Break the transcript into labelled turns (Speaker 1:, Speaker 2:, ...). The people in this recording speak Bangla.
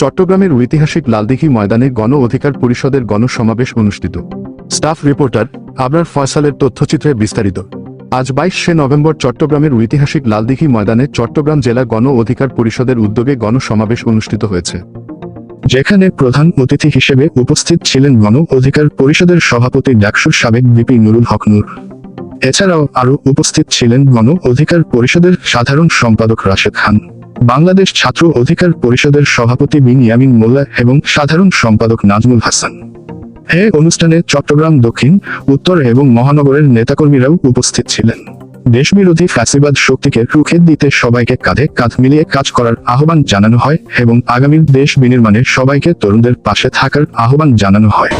Speaker 1: চট্টগ্রামের ঐতিহাসিক লালদিঘি ময়দানে গণ অধিকার পরিষদের গণসমাবেশ অনুষ্ঠিত। স্টাফ রিপোর্টার আবরার ফয়সালের তথ্যচিত্রে বিস্তারিত। আজ বাইশে নভেম্বর চট্টগ্রামের ঐতিহাসিক লালদিঘি ময়দানে চট্টগ্রাম জেলা গণ অধিকার পরিষদের উদ্যোগে গণসমাবেশ অনুষ্ঠিত হয়েছে।
Speaker 2: যেখানে প্রধান অতিথি হিসেবে উপস্থিত ছিলেন গণ অধিকার পরিষদের সভাপতি ডাকসুর সাবেক বিপি নুরুল হক নূর। এছাড়াও আরও উপস্থিত ছিলেন গণ অধিকার পরিষদের সাধারণ সম্পাদক রাশেদ খান। বাংলাদেশ ছাত্র অধিকার পরিষদের সভাপতি বিন ইয়ামিন মোল্লা এবং সাধারণ সম্পাদক নাজমুল হাসান। এ অনুষ্ঠানে চট্টগ্রাম দক্ষিণ, উত্তর এবং মহানগরের নেতাকর্মীরাও উপস্থিত ছিলেন। দেশবিরোধী ফ্যাসিবাদ শক্তিকে রুখে দিতে সবাইকে কাঁধে কাঁধ মিলিয়ে কাজ করার আহ্বান জানানো হয় এবং আগামীর দেশ বিনির্মাণে সবাইকে তরুণদের পাশে থাকার আহ্বান জানানো হয়।